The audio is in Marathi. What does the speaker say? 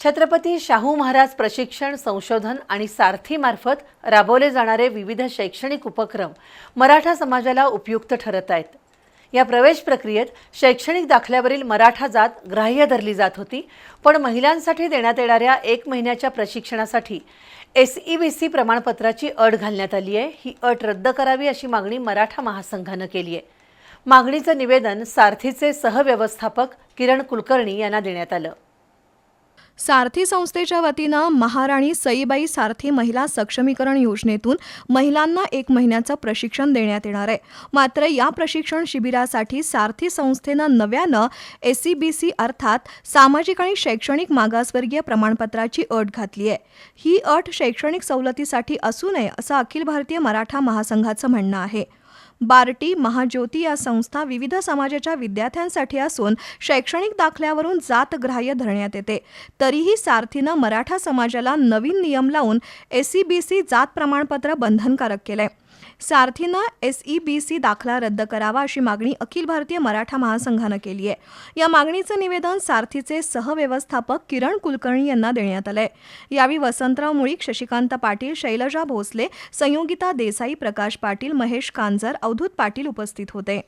छत्रपती शाहू महाराज प्रशिक्षण संशोधन आणि सारथीमार्फत राबवले जाणारे विविध शैक्षणिक उपक्रम मराठा समाजाला उपयुक्त ठरत आहेत. या प्रवेश प्रक्रियेत शैक्षणिक दाखल्यावरील मराठा जात ग्राह्य धरली जात होती पण महिलांसाठी देण्यात येणाऱ्या एक महिन्याच्या प्रशिक्षणासाठी एस ई बी सी प्रमाणपत्राची अट घालण्यात आली आहे. ही अट रद्द करावी अशी मागणी मराठा महासंघानं केली आहे. मागणीचं निवेदन सारथीचे सहव्यवस्थापक किरण कुलकर्णी यांना देण्यात आलं. सारथी संस्थेच्या वतीनं महाराणी सईबाई सारथी महिला सक्षमीकरण योजनेतून महिलांना एक महिन्याचं प्रशिक्षण देण्यात येणार आहे. मात्र या प्रशिक्षण शिबिरासाठी सारथी संस्थेनं नव्यानं एस सी बी सी अर्थात सामाजिक आणि शैक्षणिक मागासवर्गीय प्रमाणपत्राची अट घातली आहे. ही अट शैक्षणिक सवलतीसाठी असू नये असं अखिल भारतीय मराठा महासंघाचं म्हणणं आहे. बार्टी महाज्योती या संस्था विविध समाजाच्या विद्यार्थ्यांसाठी असून शैक्षणिक दाखल्यावरून जात ग्राह्य धरण्यात येते. तरीही सारथीनं मराठा समाजाला नवीन नियम लावून एस सी बी सी जात प्रमाणपत्र बंधनकारक केलंय. सारथीनं एस ई बी सी दाखला रद्द करावा अशी मागणी अखिल भारतीय मराठा महासंघानं केली आहे. या मागणीचं निवेदन सारथीचे सहव्यवस्थापक किरण कुलकर्णी यांना देण्यात आलंय. यावेळी वसंतराव मुळीक शशिकांत पाटील शैलजा भोसले संयोगिता देसाई प्रकाश पाटील महेश कांजर अवधूत पाटील उपस्थित होते.